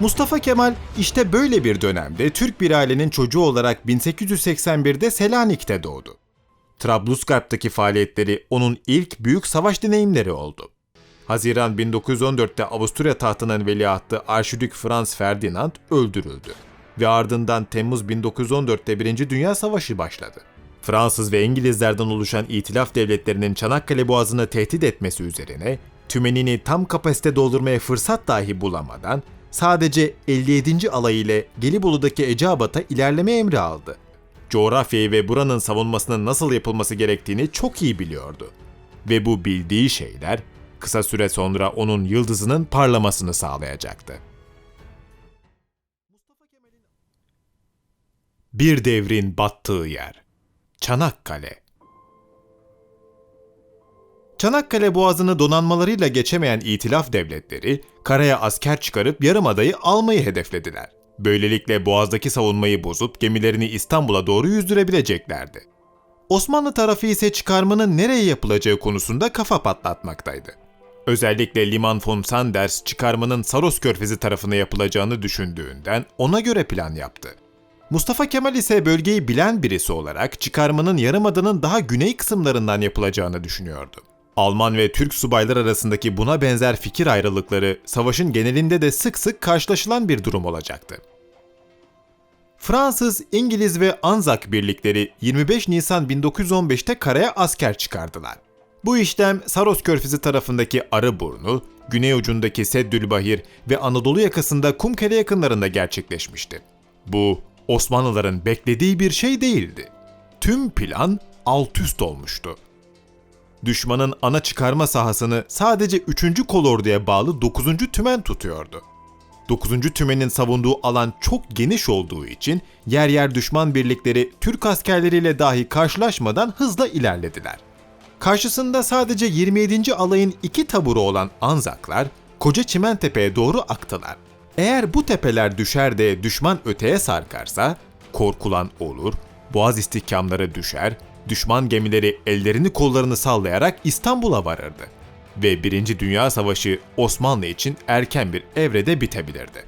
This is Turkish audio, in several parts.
Mustafa Kemal işte böyle bir dönemde Türk bir ailenin çocuğu olarak 1881'de Selanik'te doğdu. Trablusgarp'taki faaliyetleri onun ilk büyük savaş deneyimleri oldu. Haziran 1914'te Avusturya tahtının veliahtı Arşidük Franz Ferdinand öldürüldü ve ardından Temmuz 1914'te Birinci Dünya Savaşı başladı. Fransız ve İngilizlerden oluşan İtilaf devletlerinin Çanakkale Boğazı'nı tehdit etmesi üzerine tümenini tam kapasite doldurmaya fırsat dahi bulamadan sadece 57. alay ile Gelibolu'daki Eceabat'a ilerleme emri aldı. Coğrafyayı ve buranın savunmasının nasıl yapılması gerektiğini çok iyi biliyordu. Ve bu bildiği şeyler kısa süre sonra onun yıldızının parlamasını sağlayacaktı. Bir devrin battığı yer. Çanakkale. Çanakkale Boğazı'nı donanmalarıyla geçemeyen İtilaf devletleri, karaya asker çıkarıp Yarımada'yı almayı hedeflediler. Böylelikle Boğaz'daki savunmayı bozup gemilerini İstanbul'a doğru yüzdürebileceklerdi. Osmanlı tarafı ise çıkarmanın nereye yapılacağı konusunda kafa patlatmaktaydı. Özellikle Liman von Sanders çıkarmanın Saros Körfezi tarafına yapılacağını düşündüğünden ona göre plan yaptı. Mustafa Kemal ise bölgeyi bilen birisi olarak çıkarmanın Yarımada'nın daha güney kısımlarından yapılacağını düşünüyordu. Alman ve Türk subaylar arasındaki buna benzer fikir ayrılıkları savaşın genelinde de sık sık karşılaşılan bir durum olacaktı. Fransız, İngiliz ve Anzak birlikleri 25 Nisan 1915'te karaya asker çıkardılar. Bu işlem Saros Körfezi tarafındaki Arıburnu, güney ucundaki Seddülbahir ve Anadolu yakasında Kumkale yakınlarında gerçekleşmişti. Bu, Osmanlıların beklediği bir şey değildi. Tüm plan alt üst olmuştu. Düşmanın ana çıkarma sahasını sadece 3. kolorduya bağlı 9. tümen tutuyordu. 9. tümenin savunduğu alan çok geniş olduğu için yer yer düşman birlikleri Türk askerleriyle dahi karşılaşmadan hızla ilerlediler. Karşısında sadece 27. alayın iki taburu olan Anzaklar Koca Çimentepe'ye doğru aktılar. Eğer bu tepeler düşer de düşman öteye sarkarsa korkulan olur, boğaz istihkamları düşer, düşman gemileri ellerini kollarını sallayarak İstanbul'a varırdı. Ve Birinci Dünya Savaşı Osmanlı için erken bir evrede bitebilirdi.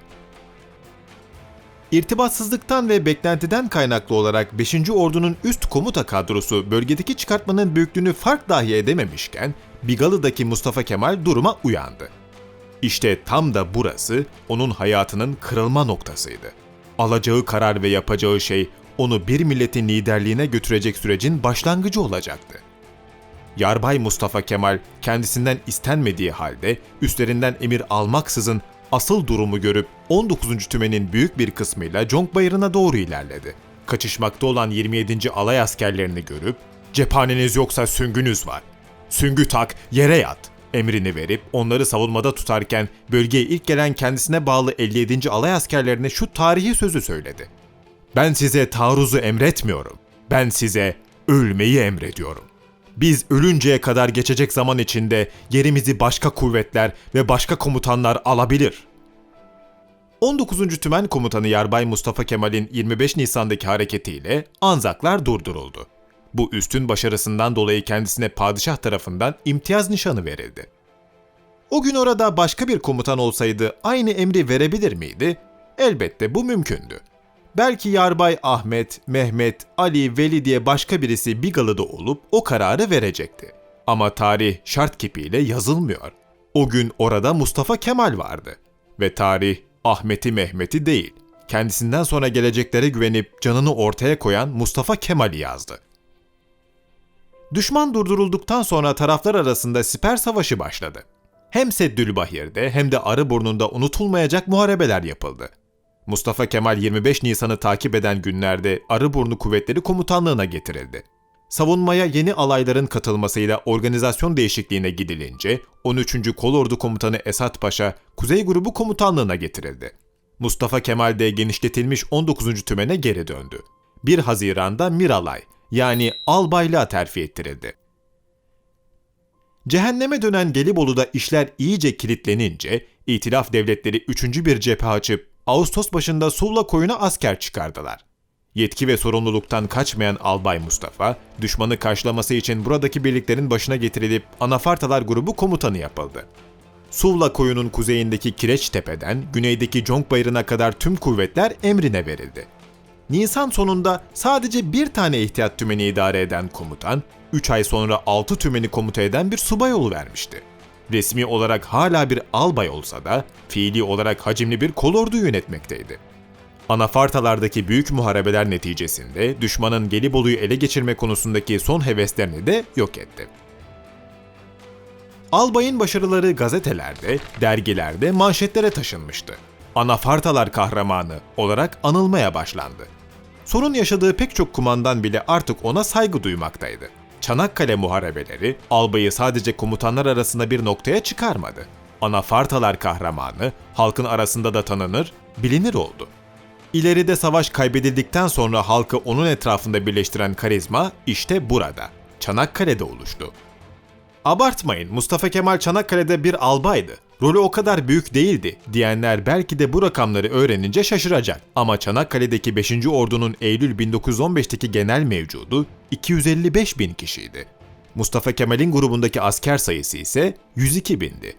İrtibatsızlıktan ve beklentiden kaynaklı olarak 5. Ordu'nun üst komuta kadrosu bölgedeki çıkartmanın büyüklüğünü fark dahi edememişken Bigalı'daki Mustafa Kemal duruma uyandı. İşte tam da burası onun hayatının kırılma noktasıydı. Alacağı karar ve yapacağı şey onu bir milletin liderliğine götürecek sürecin başlangıcı olacaktı. Yarbay Mustafa Kemal kendisinden istenmediği halde üstlerinden emir almaksızın asıl durumu görüp 19. tümenin büyük bir kısmıyla Conk Bayırı'na doğru ilerledi. Kaçışmakta olan 27. alay askerlerini görüp cephaneniz yoksa süngünüz var. Süngü tak, yere yat emrini verip onları savunmada tutarken bölgeye ilk gelen kendisine bağlı 57. alay askerlerine şu tarihi sözü söyledi. Ben size taarruzu emretmiyorum. Ben size ölmeyi emrediyorum. Biz ölünceye kadar geçecek zaman içinde yerimizi başka kuvvetler ve başka komutanlar alabilir. 19. Tümen Komutanı Yarbay Mustafa Kemal'in 25 Nisan'daki hareketiyle Anzaklar durduruldu. Bu üstün başarısından dolayı kendisine padişah tarafından imtiyaz nişanı verildi. O gün orada başka bir komutan olsaydı aynı emri verebilir miydi? Elbette bu mümkündü. Belki Yarbay Ahmet, Mehmet, Ali, Veli diye başka birisi Bigalı'da olup o kararı verecekti. Ama tarih şart kipiyle yazılmıyor. O gün orada Mustafa Kemal vardı. Ve tarih Ahmet'i Mehmet'i değil, kendisinden sonra geleceklere güvenip canını ortaya koyan Mustafa Kemal'i yazdı. Düşman durdurulduktan sonra taraflar arasında siper savaşı başladı. Hem Seddülbahir'de hem de Arıburnu'nda unutulmayacak muharebeler yapıldı. Mustafa Kemal 25 Nisan'ı takip eden günlerde Arıburnu Kuvvetleri Komutanlığı'na getirildi. Savunmaya yeni alayların katılmasıyla organizasyon değişikliğine gidilince 13. Kolordu Komutanı Esat Paşa Kuzey Grubu Komutanlığı'na getirildi. Mustafa Kemal de genişletilmiş 19. tümene geri döndü. 1 Haziran'da Miralay yani albaylığa terfi ettirildi. Cehenneme dönen Gelibolu'da işler iyice kilitlenince İtilaf devletleri 3. bir cephe açıp Ağustos başında Suvla koyuna asker çıkardılar. Yetki ve sorumluluktan kaçmayan Albay Mustafa, düşmanı karşılaması için buradaki birliklerin başına getirilip Anafartalar grubu komutanı yapıldı. Suvla koyunun kuzeyindeki Kireç Tepe'den güneydeki Conk Bayırı'na kadar tüm kuvvetler emrine verildi. Nisan sonunda sadece bir tane ihtiyat tümeni idare eden komutan, 3 ay sonra 6 tümeni komuta eden bir subay vermişti. Resmi olarak hala bir albay olsa da fiili olarak hacimli bir kolordu yönetmekteydi. Anafartalardaki büyük muharebeler neticesinde düşmanın Gelibolu'yu ele geçirme konusundaki son heveslerini de yok etti. Albay'ın başarıları gazetelerde, dergilerde manşetlere taşınmıştı. Anafartalar kahramanı olarak anılmaya başlandı. Sorun yaşadığı pek çok kumandan bile artık ona saygı duymaktaydı. Çanakkale muharebeleri albayı sadece komutanlar arasında bir noktaya çıkarmadı. Anafartalar kahramanı halkın arasında da tanınır, bilinir oldu. İleride savaş kaybedildikten sonra halkı onun etrafında birleştiren karizma işte burada, Çanakkale'de oluştu. Abartmayın, Mustafa Kemal Çanakkale'de bir albaydı. Rolü o kadar büyük değildi diyenler belki de bu rakamları öğrenince şaşıracak. Ama Çanakkale'deki 5. Ordu'nun Eylül 1915'teki genel mevcudu 255 bin kişiydi. Mustafa Kemal'in grubundaki asker sayısı ise 102 bindi.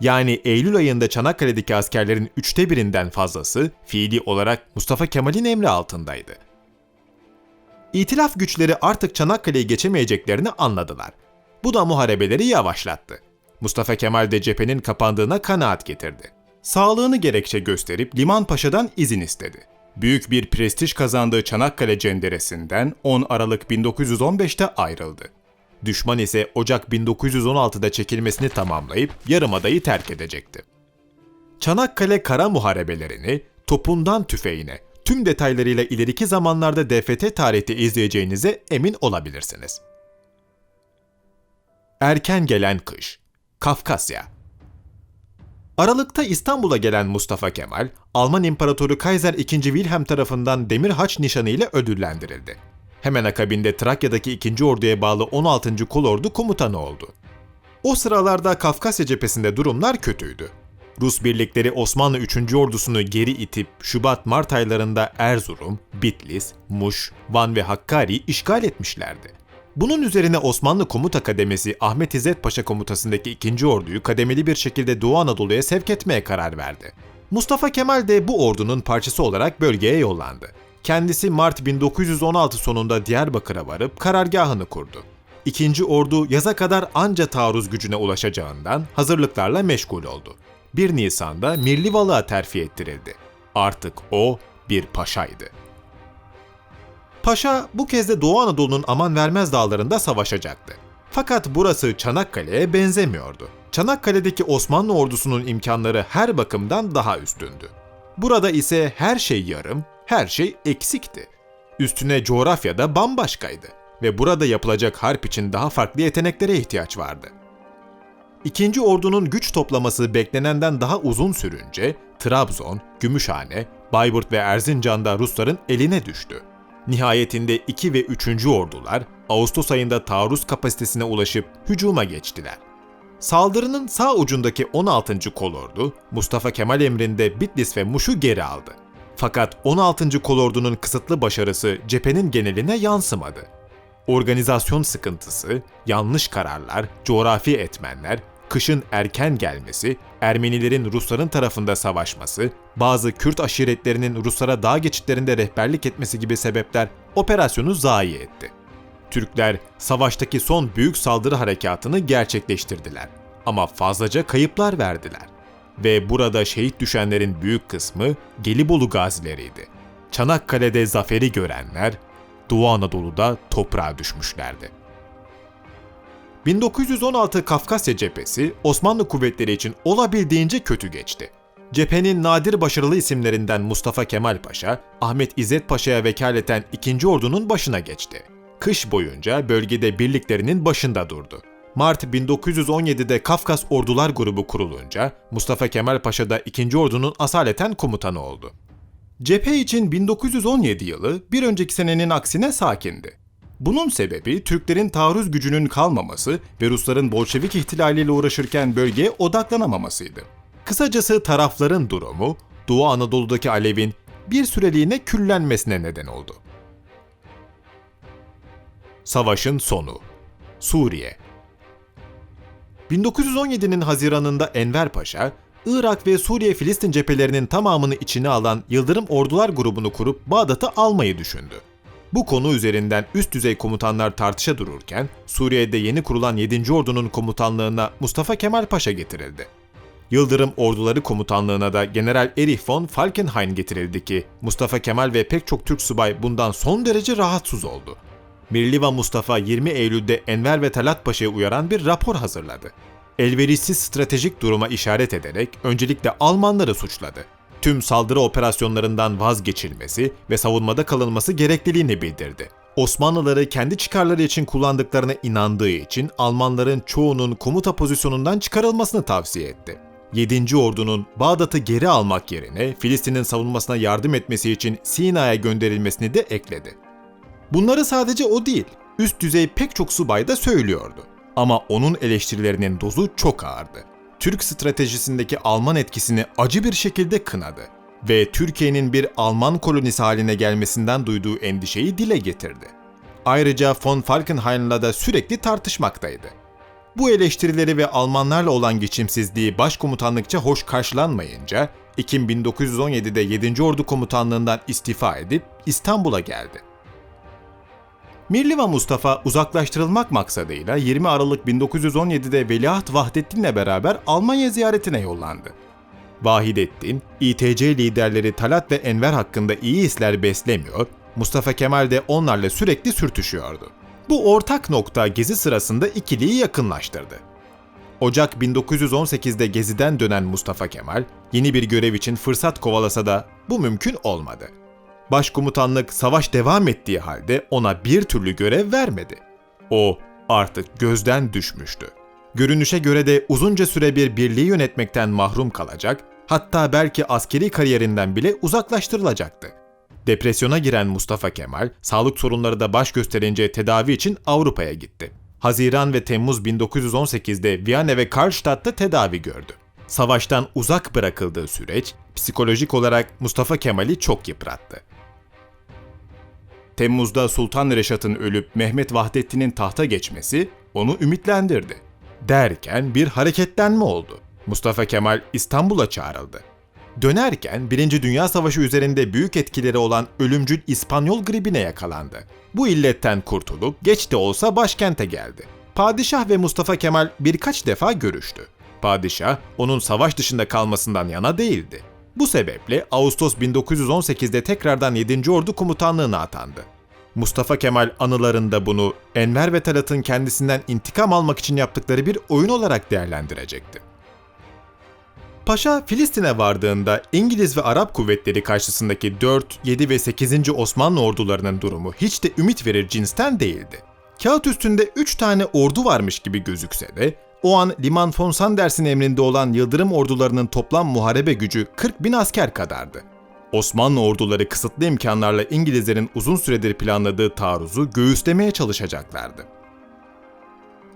Yani Eylül ayında Çanakkale'deki askerlerin üçte birinden fazlası fiili olarak Mustafa Kemal'in emri altındaydı. İtilaf güçleri artık Çanakkale'yi geçemeyeceklerini anladılar. Bu da muharebeleri yavaşlattı. Mustafa Kemal de cephenin kapandığına kanaat getirdi. Sağlığını gerekçe gösterip Liman Paşa'dan izin istedi. Büyük bir prestij kazandığı Çanakkale cenderesinden 10 Aralık 1915'te ayrıldı. Düşman ise Ocak 1916'da çekilmesini tamamlayıp Yarımada'yı terk edecekti. Çanakkale Kara Muharebelerini topundan tüfeğine tüm detaylarıyla ileriki zamanlarda DFT tarihte izleyeceğinize emin olabilirsiniz. Erken gelen kış Kafkasya Aralıkta İstanbul'a gelen Mustafa Kemal, Alman İmparatoru Kaiser II. Wilhelm tarafından Demir Haç nişanı ile ödüllendirildi. Hemen akabinde Trakya'daki 2. Ordu'ya bağlı 16. Kolordu komutanı oldu. O sıralarda Kafkasya cephesinde durumlar kötüydü. Rus birlikleri Osmanlı 3. ordusunu geri itip Şubat-Mart aylarında Erzurum, Bitlis, Muş, Van ve Hakkari işgal etmişlerdi. Bunun üzerine Osmanlı Komuta Kademesi Ahmet İzzet Paşa komutasındaki 2. orduyu kademeli bir şekilde Doğu Anadolu'ya sevk etmeye karar verdi. Mustafa Kemal de bu ordunun parçası olarak bölgeye yollandı. Kendisi Mart 1916 sonunda Diyarbakır'a varıp karargahını kurdu. İkinci ordu yaza kadar anca taarruz gücüne ulaşacağından hazırlıklarla meşgul oldu. 1 Nisan'da Mirlivalık'a terfi ettirildi. Artık o bir paşaydı. Paşa bu kez de Doğu Anadolu'nun aman vermez dağlarında savaşacaktı. Fakat burası Çanakkale'ye benzemiyordu. Çanakkale'deki Osmanlı ordusunun imkanları her bakımdan daha üstündü. Burada ise her şey yarım, her şey eksikti. Üstüne coğrafya da bambaşkaydı ve burada yapılacak harp için daha farklı yeteneklere ihtiyaç vardı. İkinci ordunun güç toplaması beklenenden daha uzun sürünce Trabzon, Gümüşhane, Bayburt ve Erzincan'da Rusların eline düştü. Nihayetinde 2 ve 3. ordular Ağustos ayında taarruz kapasitesine ulaşıp hücuma geçtiler. Saldırının sağ ucundaki 16. kolordu Mustafa Kemal emrinde Bitlis ve Muş'u geri aldı. Fakat 16. kolordunun kısıtlı başarısı cephenin geneline yansımadı. Organizasyon sıkıntısı, yanlış kararlar, coğrafi etmenler, kışın erken gelmesi, Ermenilerin Rusların tarafında savaşması, bazı Kürt aşiretlerinin Ruslara dağ geçitlerinde rehberlik etmesi gibi sebepler operasyonu zayi etti. Türkler savaştaki son büyük saldırı harekatını gerçekleştirdiler ama fazlaca kayıplar verdiler. Ve burada şehit düşenlerin büyük kısmı Gelibolu gazileriydi. Çanakkale'de zaferi görenler Doğu Anadolu'da toprağa düşmüşlerdi. 1916 Kafkasya cephesi Osmanlı kuvvetleri için olabildiğince kötü geçti. Cephenin nadir başarılı isimlerinden Mustafa Kemal Paşa, Ahmet İzzet Paşa'ya vekaleten 2. Ordu'nun başına geçti. Kış boyunca bölgede birliklerinin başında durdu. Mart 1917'de Kafkas Ordular Grubu kurulunca Mustafa Kemal Paşa da 2. Ordu'nun asaleten komutanı oldu. Cephe için 1917 yılı bir önceki senenin aksine sakindi. Bunun sebebi Türklerin taarruz gücünün kalmaması ve Rusların Bolşevik ihtilaliyle uğraşırken bölgeye odaklanamamasıydı. Kısacası tarafların durumu Doğu Anadolu'daki alevin bir süreliğine küllenmesine neden oldu. Savaşın sonu Suriye 1917'nin Haziran'ında Enver Paşa, Irak ve Suriye-Filistin cephelerinin tamamını içine alan Yıldırım Ordular grubunu kurup Bağdat'ı almayı düşündü. Bu konu üzerinden üst düzey komutanlar tartışa dururken, Suriye'de yeni kurulan 7. Ordu'nun komutanlığına Mustafa Kemal Paşa getirildi. Yıldırım Orduları Komutanlığına da General Erich von Falkenhayn getirildi ki Mustafa Kemal ve pek çok Türk subay bundan son derece rahatsız oldu. Mirliva Mustafa 20 Eylül'de Enver ve Talat Paşa'yı uyaran bir rapor hazırladı. Elverişsiz stratejik duruma işaret ederek öncelikle Almanları suçladı. Tüm saldırı operasyonlarından vazgeçilmesi ve savunmada kalınması gerekliliğini bildirdi. Osmanlıları kendi çıkarları için kullandıklarına inandığı için Almanların çoğunun komuta pozisyonundan çıkarılmasını tavsiye etti. 7. Ordu'nun Bağdat'ı geri almak yerine Filistin'in savunmasına yardım etmesi için Sina'ya gönderilmesini de ekledi. Bunları sadece o değil, üst düzey pek çok subay da söylüyordu. Ama onun eleştirilerinin dozu çok ağırdı. Türk stratejisindeki Alman etkisini acı bir şekilde kınadı ve Türkiye'nin bir Alman kolonisi haline gelmesinden duyduğu endişeyi dile getirdi. Ayrıca von Falkenhayn'la da sürekli tartışmaktaydı. Bu eleştirileri ve Almanlarla olan geçimsizliği başkomutanlıkça hoş karşılanmayınca Ekim 1917'de 7. Ordu Komutanlığından istifa edip İstanbul'a geldi. Mirliva Mustafa uzaklaştırılmak maksadıyla 20 Aralık 1917'de Veliaht Vahdettin'le beraber Almanya ziyaretine yollandı. Vahidettin, İTC liderleri Talat ve Enver hakkında iyi hisler beslemiyor, Mustafa Kemal de onlarla sürekli sürtüşüyordu. Bu ortak nokta gezi sırasında ikiliyi yakınlaştırdı. Ocak 1918'de geziden dönen Mustafa Kemal, yeni bir görev için fırsat kovalasa da bu mümkün olmadı. Başkomutanlık savaş devam ettiği halde ona bir türlü görev vermedi. O artık gözden düşmüştü. Görünüşe göre de uzunca süre bir birliği yönetmekten mahrum kalacak, hatta belki askeri kariyerinden bile uzaklaştırılacaktı. Depresyona giren Mustafa Kemal, sağlık sorunları da baş gösterince tedavi için Avrupa'ya gitti. Haziran ve Temmuz 1918'de Viyana ve Karlstadt'ta tedavi gördü. Savaştan uzak bırakıldığı süreç, psikolojik olarak Mustafa Kemal'i çok yıprattı. Temmuz'da Sultan Reşat'ın ölüp Mehmet Vahdettin'in tahta geçmesi onu ümitlendirdi. Derken bir hareketlenme oldu. Mustafa Kemal İstanbul'a çağrıldı. Dönerken Birinci Dünya Savaşı üzerinde büyük etkileri olan ölümcül İspanyol gribine yakalandı. Bu illetten kurtulup geç de olsa başkente geldi. Padişah ve Mustafa Kemal birkaç defa görüştü. Padişah onun savaş dışında kalmasından yana değildi. Bu sebeple Ağustos 1918'de tekrardan 7. Ordu komutanlığına atandı. Mustafa Kemal anılarında bunu Enver ve Talat'ın kendisinden intikam almak için yaptıkları bir oyun olarak değerlendirecekti. Paşa Filistin'e vardığında İngiliz ve Arap kuvvetleri karşısındaki 4, 7 ve 8. Osmanlı ordularının durumu hiç de ümit verir cinsten değildi. Kağıt üstünde 3 tane ordu varmış gibi gözükse de o an Liman von Sanders'in emrinde olan Yıldırım ordularının toplam muharebe gücü 40 bin asker kadardı. Osmanlı orduları kısıtlı imkanlarla İngilizlerin uzun süredir planladığı taarruzu göğüslemeye çalışacaklardı.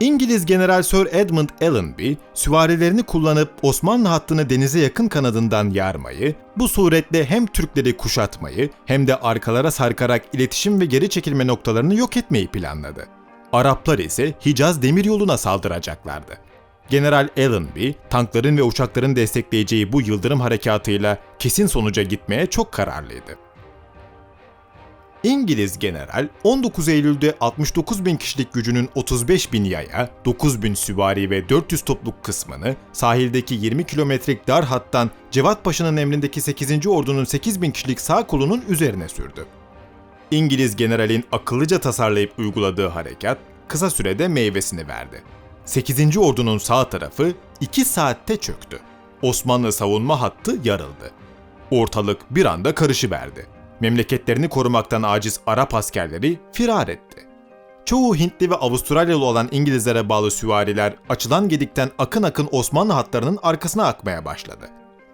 İngiliz General Sir Edmund Allenby, süvarilerini kullanıp Osmanlı hattını denize yakın kanadından yarmayı, bu suretle hem Türkleri kuşatmayı hem de arkalara sarkarak iletişim ve geri çekilme noktalarını yok etmeyi planladı. Araplar ise Hicaz demiryoluna saldıracaklardı. General Allenby, tankların ve uçakların destekleyeceği bu yıldırım harekatıyla kesin sonuca gitmeye çok kararlıydı. İngiliz general 19 Eylül'de 69 bin kişilik gücünün 35 bin yaya, 9 bin süvari ve 400 topluk kısmını sahildeki 20 kilometrelik dar hattan Cevat Paşa'nın emrindeki 8. ordunun 8 bin kişilik sağ kolunun üzerine sürdü. İngiliz generalin akıllıca tasarlayıp uyguladığı harekat kısa sürede meyvesini verdi. 8. ordunun sağ tarafı 2 saatte çöktü. Osmanlı savunma hattı yarıldı. Ortalık bir anda karışıverdi. Memleketlerini korumaktan aciz Arap askerleri firar etti. Çoğu Hintli ve Avustralyalı olan İngilizlere bağlı süvariler açılan gedikten akın akın Osmanlı hatlarının arkasına akmaya başladı.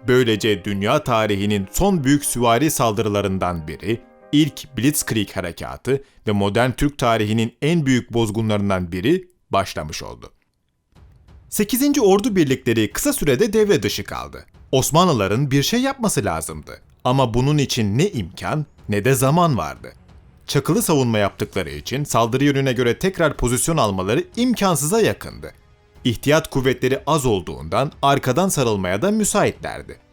Böylece dünya tarihinin son büyük süvari saldırılarından biri, ilk Blitzkrieg harekatı ve modern Türk tarihinin en büyük bozgunlarından biri başlamış oldu. 8. Ordu birlikleri kısa sürede devre dışı kaldı. Osmanlıların bir şey yapması lazımdı. Ama bunun için ne imkan ne de zaman vardı. Çakılı savunma yaptıkları için saldırı yönüne göre tekrar pozisyon almaları imkansıza yakındı. ihtiyat kuvvetleri az olduğundan arkadan sarılmaya da müsaitlerdi.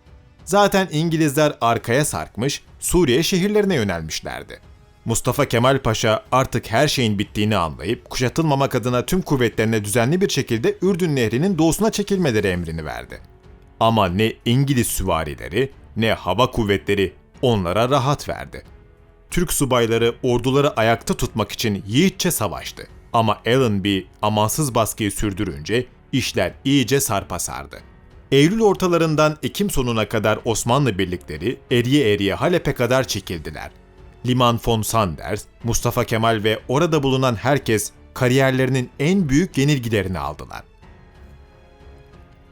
Zaten İngilizler arkaya sarkmış, Suriye şehirlerine yönelmişlerdi. Mustafa Kemal Paşa artık her şeyin bittiğini anlayıp kuşatılmamak adına tüm kuvvetlerine düzenli bir şekilde Ürdün Nehri'nin doğusuna çekilmeleri emrini verdi. Ama ne İngiliz süvarileri ne hava kuvvetleri onlara rahat verdi. Türk subayları orduları ayakta tutmak için yiğitçe savaştı. Ama Allenby amansız baskıyı sürdürünce işler iyice sarpa sardı. Eylül ortalarından Ekim sonuna kadar Osmanlı birlikleri eriye eriye Halep'e kadar çekildiler. Liman von Sanders, Mustafa Kemal ve orada bulunan herkes kariyerlerinin en büyük yenilgilerini aldılar.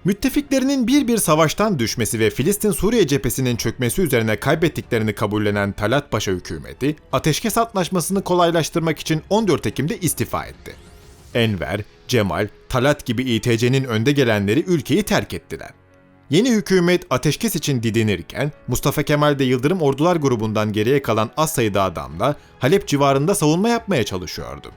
Müttefiklerinin bir bir savaştan düşmesi ve Filistin-Suriye cephesinin çökmesi üzerine kaybettiklerini kabullenen Talat Paşa hükümeti, ateşkes antlaşmasını kolaylaştırmak için 14 Ekim'de istifa etti. Enver, Cemal, Talat gibi İTC'nin önde gelenleri ülkeyi terk ettiler. Yeni hükümet ateşkes için didinirken Mustafa Kemal de Yıldırım Ordular grubundan geriye kalan az sayıda adamla Halep civarında savunma yapmaya çalışıyordu.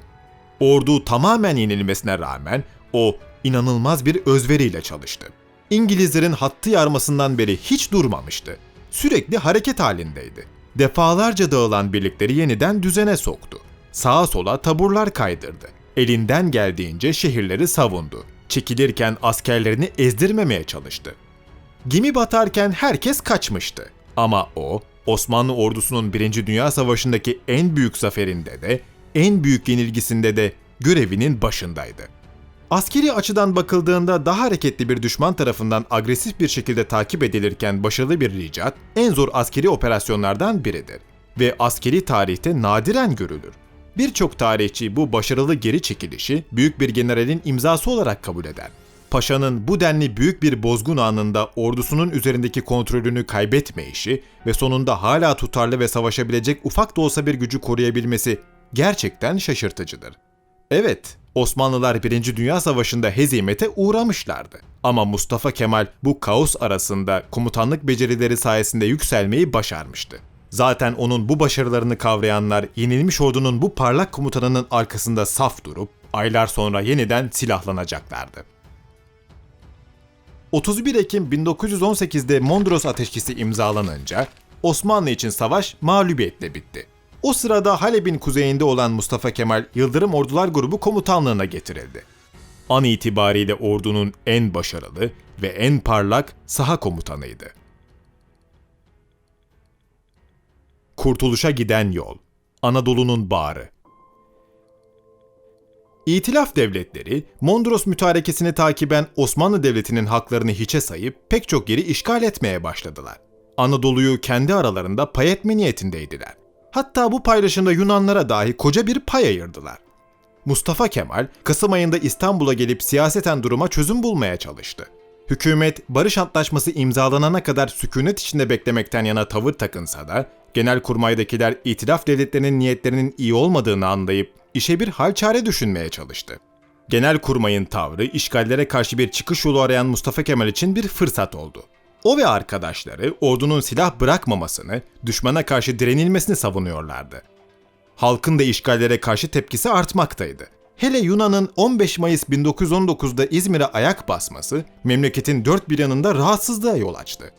Ordu tamamen yenilmesine rağmen o inanılmaz bir özveriyle çalıştı. İngilizlerin hattı yarmasından beri hiç durmamıştı. Sürekli hareket halindeydi. Defalarca dağılan birlikleri yeniden düzene soktu. Sağa sola taburlar kaydırdı. Elinden geldiğince şehirleri savundu. Çekilirken askerlerini ezdirmemeye çalıştı. Gemi batarken herkes kaçmıştı. Ama o, Osmanlı ordusunun 1. Dünya Savaşı'ndaki en büyük zaferinde de, en büyük yenilgisinde de görevinin başındaydı. Askeri açıdan bakıldığında daha hareketli bir düşman tarafından agresif bir şekilde takip edilirken başarılı bir ricat en zor askeri operasyonlardan biridir ve askeri tarihte nadiren görülür. Birçok tarihçi bu başarılı geri çekilişi büyük bir generalin imzası olarak kabul eder. Paşa'nın bu denli büyük bir bozgun anında ordusunun üzerindeki kontrolünü kaybetmeyişi ve sonunda hala tutarlı ve savaşabilecek ufak da olsa bir gücü koruyabilmesi gerçekten şaşırtıcıdır. Evet, Osmanlılar 1. Dünya Savaşı'nda hezimete uğramışlardı. Ama Mustafa Kemal bu kaos arasında komutanlık becerileri sayesinde yükselmeyi başarmıştı. Zaten onun bu başarılarını kavrayanlar yenilmiş ordunun bu parlak komutanının arkasında saf durup aylar sonra yeniden silahlanacaklardı. 31 Ekim 1918'de Mondros Ateşkesi imzalanınca Osmanlı için savaş mağlubiyetle bitti. O sırada Halep'in kuzeyinde olan Mustafa Kemal Yıldırım Ordular Grubu komutanlığına getirildi. An itibariyle ordunun en başarılı ve en parlak saha komutanıydı. Kurtuluşa giden yol. Anadolu'nun bağrı. İtilaf devletleri, Mondros mütarekesini takiben Osmanlı Devleti'nin haklarını hiçe sayıp pek çok yeri işgal etmeye başladılar. Anadolu'yu kendi aralarında pay etme niyetindeydiler. Hatta bu paylaşımda Yunanlara dahi koca bir pay ayırdılar. Mustafa Kemal, Kasım ayında İstanbul'a gelip siyaseten duruma çözüm bulmaya çalıştı. Hükümet, barış antlaşması imzalanana kadar sükunet içinde beklemekten yana tavır takınsa da, genelkurmaydakiler itilaf devletlerinin niyetlerinin iyi olmadığını anlayıp işe bir hal çare düşünmeye çalıştı. Genelkurmayın tavrı işgallere karşı bir çıkış yolu arayan Mustafa Kemal için bir fırsat oldu. O ve arkadaşları ordunun silah bırakmamasını, düşmana karşı direnilmesini savunuyorlardı. Halkın da işgallere karşı tepkisi artmaktaydı. Hele Yunan'ın 15 Mayıs 1919'da İzmir'e ayak basması memleketin dört bir yanında rahatsızlığa yol açtı.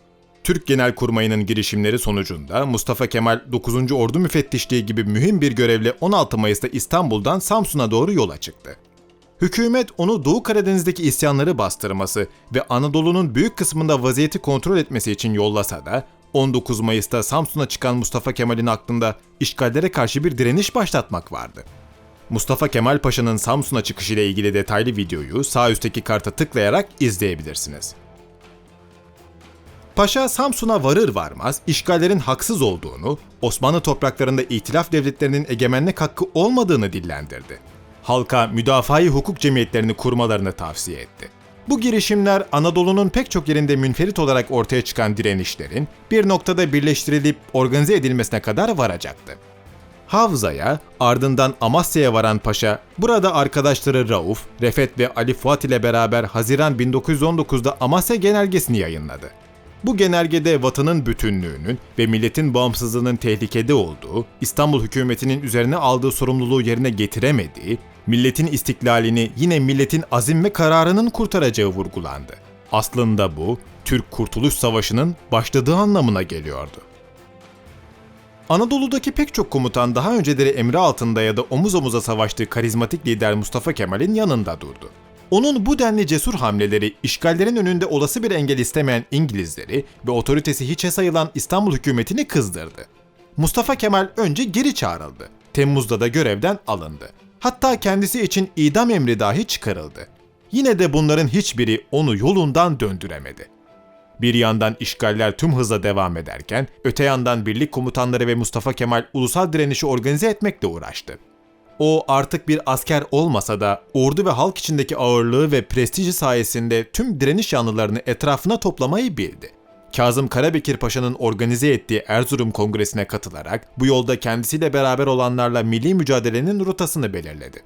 Türk Genelkurmayı'nın girişimleri sonucunda Mustafa Kemal 9. Ordu Müfettişliği gibi mühim bir görevle 16 Mayıs'ta İstanbul'dan Samsun'a doğru yola çıktı. Hükümet onu Doğu Karadeniz'deki isyanları bastırması ve Anadolu'nun büyük kısmında vaziyeti kontrol etmesi için yollasa da 19 Mayıs'ta Samsun'a çıkan Mustafa Kemal'in aklında işgallere karşı bir direniş başlatmak vardı. Mustafa Kemal Paşa'nın Samsun'a çıkışı ile ilgili detaylı videoyu sağ üstteki karta tıklayarak izleyebilirsiniz. Paşa Samsun'a varır varmaz işgallerin haksız olduğunu, Osmanlı topraklarında itilaf devletlerinin egemenlik hakkı olmadığını dillendirdi. Halka müdafaa hukuk cemiyetlerini kurmalarını tavsiye etti. Bu girişimler Anadolu'nun pek çok yerinde münferit olarak ortaya çıkan direnişlerin bir noktada birleştirilip organize edilmesine kadar varacaktı. Havza'ya, ardından Amasya'ya varan paşa, burada arkadaşları Rauf, Refet ve Ali Fuat ile beraber Haziran 1919'da Amasya Genelgesini yayınladı. Bu genelgede vatanın bütünlüğünün ve milletin bağımsızlığının tehlikede olduğu, İstanbul hükümetinin üzerine aldığı sorumluluğu yerine getiremediği, Milletin istiklalini yine milletin azim ve kararının kurtaracağı vurgulandı. Aslında bu, Türk Kurtuluş Savaşı'nın başladığı anlamına geliyordu. Anadolu'daki pek çok komutan daha önceleri emri altında ya da omuz omuza savaştığı karizmatik lider Mustafa Kemal'in yanında durdu. Onun bu denli cesur hamleleri işgallerin önünde olası bir engel istemeyen İngilizleri ve otoritesi hiçe sayılan İstanbul hükümetini kızdırdı. Mustafa Kemal önce geri çağrıldı. Temmuz'da da görevden alındı. Hatta kendisi için idam emri dahi çıkarıldı. Yine de bunların hiçbiri onu yolundan döndüremedi. Bir yandan işgaller tüm hızla devam ederken, öte yandan birlik komutanları ve Mustafa Kemal ulusal direnişi organize etmekle uğraştı. O artık bir asker olmasa da ordu ve halk içindeki ağırlığı ve prestiji sayesinde tüm direniş yanlılarını etrafına toplamayı bildi. Kazım Karabekir Paşa'nın organize ettiği Erzurum Kongresi'ne katılarak bu yolda kendisiyle beraber olanlarla milli mücadelenin rotasını belirledi.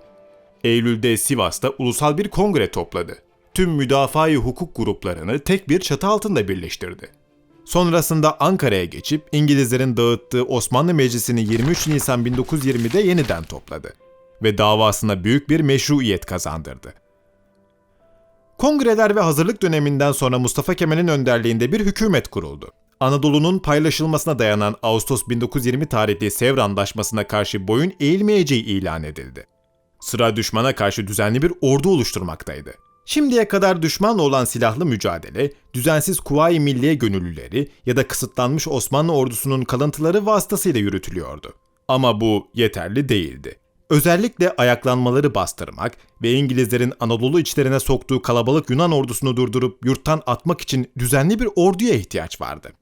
Eylül'de Sivas'ta ulusal bir kongre topladı. Tüm müdafaa hukuk gruplarını tek bir çatı altında birleştirdi. Sonrasında Ankara'ya geçip İngilizlerin dağıttığı Osmanlı Meclisi'ni 23 Nisan 1920'de yeniden topladı ve davasına büyük bir meşruiyet kazandırdı. Kongreler ve hazırlık döneminden sonra Mustafa Kemal'in önderliğinde bir hükümet kuruldu. Anadolu'nun paylaşılmasına dayanan Ağustos 1920 tarihli Sevr Antlaşması'na karşı boyun eğilmeyeceği ilan edildi. Sıra düşmana karşı düzenli bir ordu oluşturmaktaydı. Şimdiye kadar düşmanla olan silahlı mücadele, düzensiz Kuvayi Milliye gönüllüleri ya da kısıtlanmış Osmanlı ordusunun kalıntıları vasıtasıyla yürütülüyordu. Ama bu yeterli değildi. Özellikle ayaklanmaları bastırmak ve İngilizlerin Anadolu içlerine soktuğu kalabalık Yunan ordusunu durdurup yurttan atmak için düzenli bir orduya ihtiyaç vardı.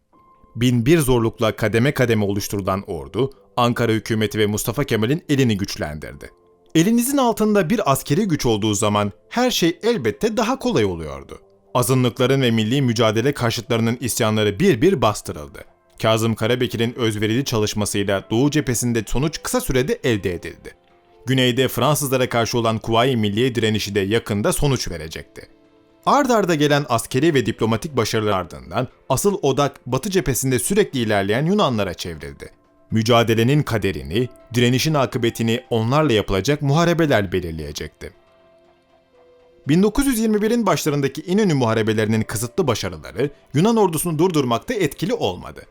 Bin bir zorlukla kademe kademe oluşturulan ordu, Ankara hükümeti ve Mustafa Kemal'in elini güçlendirdi. Elinizin altında bir askeri güç olduğu zaman her şey elbette daha kolay oluyordu. Azınlıkların ve milli mücadele karşıtlarının isyanları bir bir bastırıldı. Kazım Karabekir'in özverili çalışmasıyla Doğu cephesinde sonuç kısa sürede elde edildi. Güneyde Fransızlara karşı olan Kuvayi Milliye direnişi de yakında sonuç verecekti. Ard arda gelen askeri ve diplomatik başarılar ardından asıl odak Batı cephesinde sürekli ilerleyen Yunanlara çevrildi. Mücadelenin kaderini, direnişin akıbetini onlarla yapılacak muharebeler belirleyecekti. 1921'in başlarındaki İnönü muharebelerinin kısıtlı başarıları Yunan ordusunu durdurmakta etkili olmadı.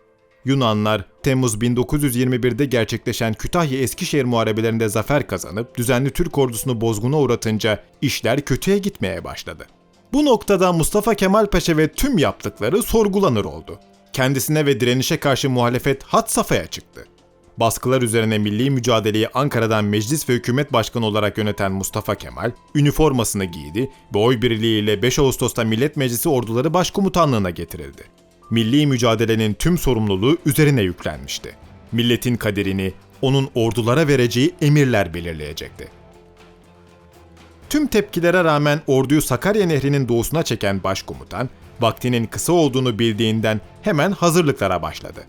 Yunanlar Temmuz 1921'de gerçekleşen Kütahya-Eskişehir muharebelerinde zafer kazanıp düzenli Türk ordusunu bozguna uğratınca işler kötüye gitmeye başladı. Bu noktada Mustafa Kemal Paşa ve tüm yaptıkları sorgulanır oldu. Kendisine ve direnişe karşı muhalefet hat safhaya çıktı. Baskılar üzerine milli mücadeleyi Ankara'dan meclis ve hükümet başkanı olarak yöneten Mustafa Kemal, üniformasını giydi ve oy birliğiyle 5 Ağustos'ta Millet Meclisi orduları başkomutanlığına getirildi. Milli mücadelenin tüm sorumluluğu üzerine yüklenmişti. Milletin kaderini onun ordulara vereceği emirler belirleyecekti. Tüm tepkilere rağmen orduyu Sakarya Nehri'nin doğusuna çeken başkomutan, vaktinin kısa olduğunu bildiğinden hemen hazırlıklara başladı.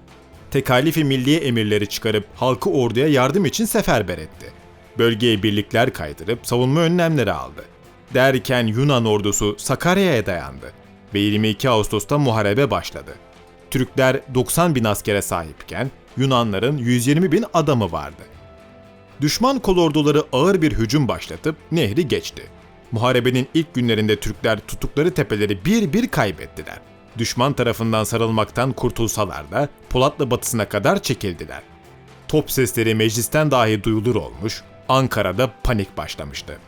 Tekalifi milliye emirleri çıkarıp halkı orduya yardım için seferber etti. Bölgeye birlikler kaydırıp savunma önlemleri aldı. Derken Yunan ordusu Sakarya'ya dayandı ve 22 Ağustos'ta muharebe başladı. Türkler 90 bin askere sahipken Yunanların 120 bin adamı vardı. Düşman kolorduları ağır bir hücum başlatıp nehri geçti. Muharebenin ilk günlerinde Türkler tuttukları tepeleri bir bir kaybettiler. Düşman tarafından sarılmaktan kurtulsalar da Polatlı batısına kadar çekildiler. Top sesleri meclisten dahi duyulur olmuş, Ankara'da panik başlamıştı.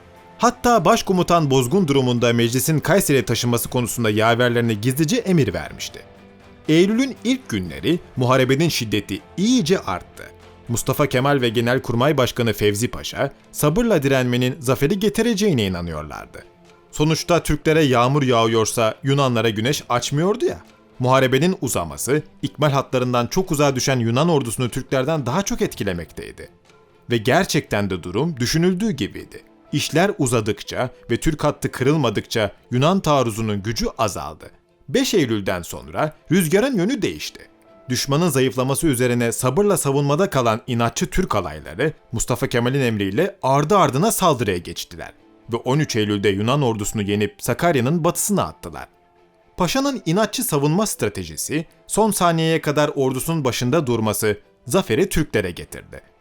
Hatta başkomutan bozgun durumunda meclisin Kayseri'ye taşınması konusunda yaverlerine gizlice emir vermişti. Eylül'ün ilk günleri muharebenin şiddeti iyice arttı. Mustafa Kemal ve Genelkurmay Başkanı Fevzi Paşa sabırla direnmenin zaferi getireceğine inanıyorlardı. Sonuçta Türklere yağmur yağıyorsa Yunanlara güneş açmıyordu ya. Muharebenin uzaması, ikmal hatlarından çok uzağa düşen Yunan ordusunu Türklerden daha çok etkilemekteydi. Ve gerçekten de durum düşünüldüğü gibiydi. İşler uzadıkça ve Türk hattı kırılmadıkça Yunan taarruzunun gücü azaldı. 5 Eylül'den sonra rüzgarın yönü değişti. Düşmanın zayıflaması üzerine sabırla savunmada kalan inatçı Türk alayları Mustafa Kemal'in emriyle ardı ardına saldırıya geçtiler ve 13 Eylül'de Yunan ordusunu yenip Sakarya'nın batısına attılar. Paşa'nın inatçı savunma stratejisi, son saniyeye kadar ordusunun başında durması zaferi Türklere getirdi.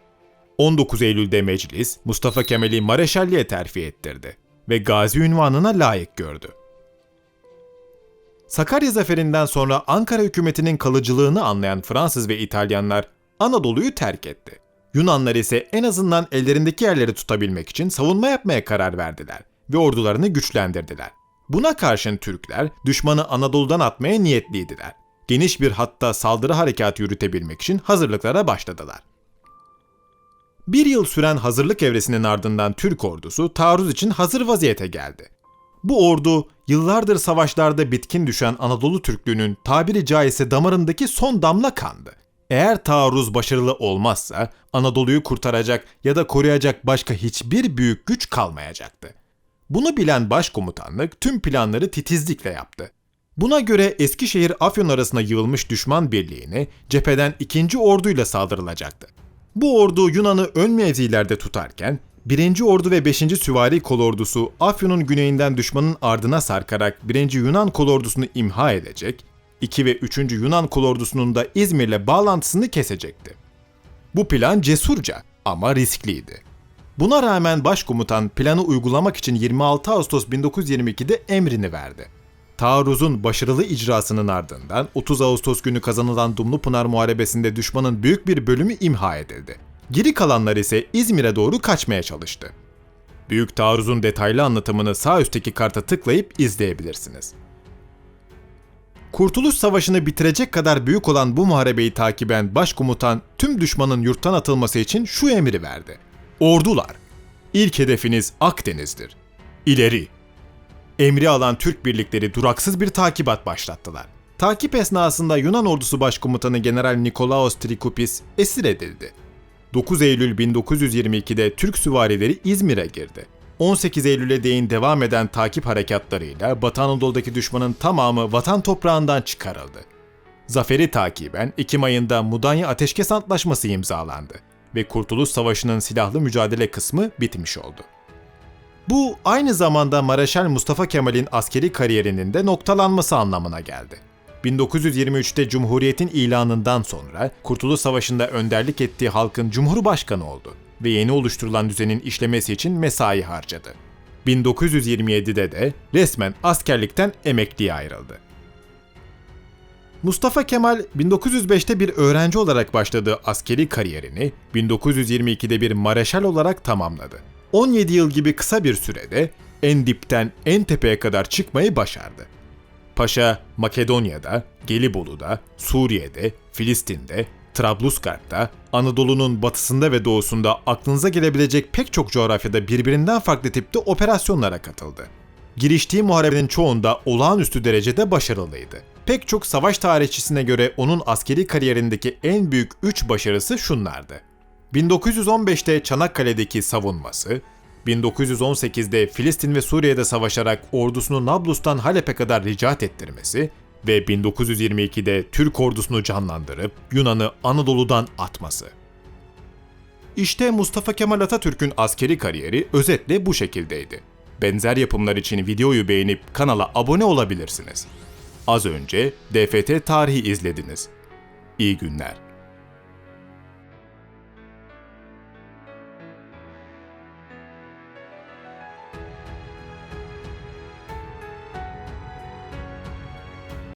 19 Eylül'de meclis Mustafa Kemal'i Mareşalliğe terfi ettirdi ve gazi ünvanına layık gördü. Sakarya zaferinden sonra Ankara hükümetinin kalıcılığını anlayan Fransız ve İtalyanlar Anadolu'yu terk etti. Yunanlar ise en azından ellerindeki yerleri tutabilmek için savunma yapmaya karar verdiler ve ordularını güçlendirdiler. Buna karşın Türkler düşmanı Anadolu'dan atmaya niyetliydiler. Geniş bir hatta saldırı harekatı yürütebilmek için hazırlıklara başladılar. Bir yıl süren hazırlık evresinin ardından Türk ordusu taarruz için hazır vaziyete geldi. Bu ordu yıllardır savaşlarda bitkin düşen Anadolu Türklüğünün tabiri caizse damarındaki son damla kandı. Eğer taarruz başarılı olmazsa Anadolu'yu kurtaracak ya da koruyacak başka hiçbir büyük güç kalmayacaktı. Bunu bilen başkomutanlık tüm planları titizlikle yaptı. Buna göre Eskişehir Afyon arasında yığılmış düşman birliğine cepheden ikinci orduyla saldırılacaktı. Bu ordu Yunan'ı ön mevzilerde tutarken 1. Ordu ve 5. Süvari Kolordusu Afyon'un güneyinden düşmanın ardına sarkarak 1. Yunan kolordusunu imha edecek, 2 ve 3. Yunan kolordusunun da İzmir'le bağlantısını kesecekti. Bu plan cesurca ama riskliydi. Buna rağmen başkomutan planı uygulamak için 26 Ağustos 1922'de emrini verdi. Taarruzun başarılı icrasının ardından 30 Ağustos günü kazanılan Dumlupınar Muharebesi'nde düşmanın büyük bir bölümü imha edildi. Geri kalanlar ise İzmir'e doğru kaçmaya çalıştı. Büyük taarruzun detaylı anlatımını sağ üstteki karta tıklayıp izleyebilirsiniz. Kurtuluş Savaşı'nı bitirecek kadar büyük olan bu muharebeyi takiben başkomutan tüm düşmanın yurttan atılması için şu emri verdi. Ordular, ilk hedefiniz Akdeniz'dir. İleri! Emri alan Türk birlikleri duraksız bir takibat başlattılar. Takip esnasında Yunan ordusu başkomutanı General Nikolaos Trikoupis esir edildi. 9 Eylül 1922'de Türk süvarileri İzmir'e girdi. 18 Eylül'e değin devam eden takip harekatlarıyla Batı Anadolu'daki düşmanın tamamı vatan toprağından çıkarıldı. Zaferi takiben Ekim ayında Mudanya Ateşkes Antlaşması imzalandı ve Kurtuluş Savaşı'nın silahlı mücadele kısmı bitmiş oldu. Bu aynı zamanda Mareşal Mustafa Kemal'in askeri kariyerinin de noktalanması anlamına geldi. 1923'te Cumhuriyet'in ilanından sonra Kurtuluş Savaşı'nda önderlik ettiği halkın Cumhurbaşkanı oldu ve yeni oluşturulan düzenin işlemesi için mesai harcadı. 1927'de de resmen askerlikten emekliye ayrıldı. Mustafa Kemal 1905'te bir öğrenci olarak başladığı askeri kariyerini 1922'de bir mareşal olarak tamamladı. 17 yıl gibi kısa bir sürede en dipten en tepeye kadar çıkmayı başardı. Paşa Makedonya'da, Gelibolu'da, Suriye'de, Filistin'de, Trablusgarp'ta, Anadolu'nun batısında ve doğusunda aklınıza gelebilecek pek çok coğrafyada birbirinden farklı tipte operasyonlara katıldı. Giriştiği muharebenin çoğunda olağanüstü derecede başarılıydı. Pek çok savaş tarihçisine göre onun askeri kariyerindeki en büyük 3 başarısı şunlardı. 1915'te Çanakkale'deki savunması, 1918'de Filistin ve Suriye'de savaşarak ordusunu Nablus'tan Halep'e kadar ricat ettirmesi ve 1922'de Türk ordusunu canlandırıp Yunan'ı Anadolu'dan atması. İşte Mustafa Kemal Atatürk'ün askeri kariyeri özetle bu şekildeydi. Benzer yapımlar için videoyu beğenip kanala abone olabilirsiniz. Az önce DFT tarihi izlediniz. İyi günler.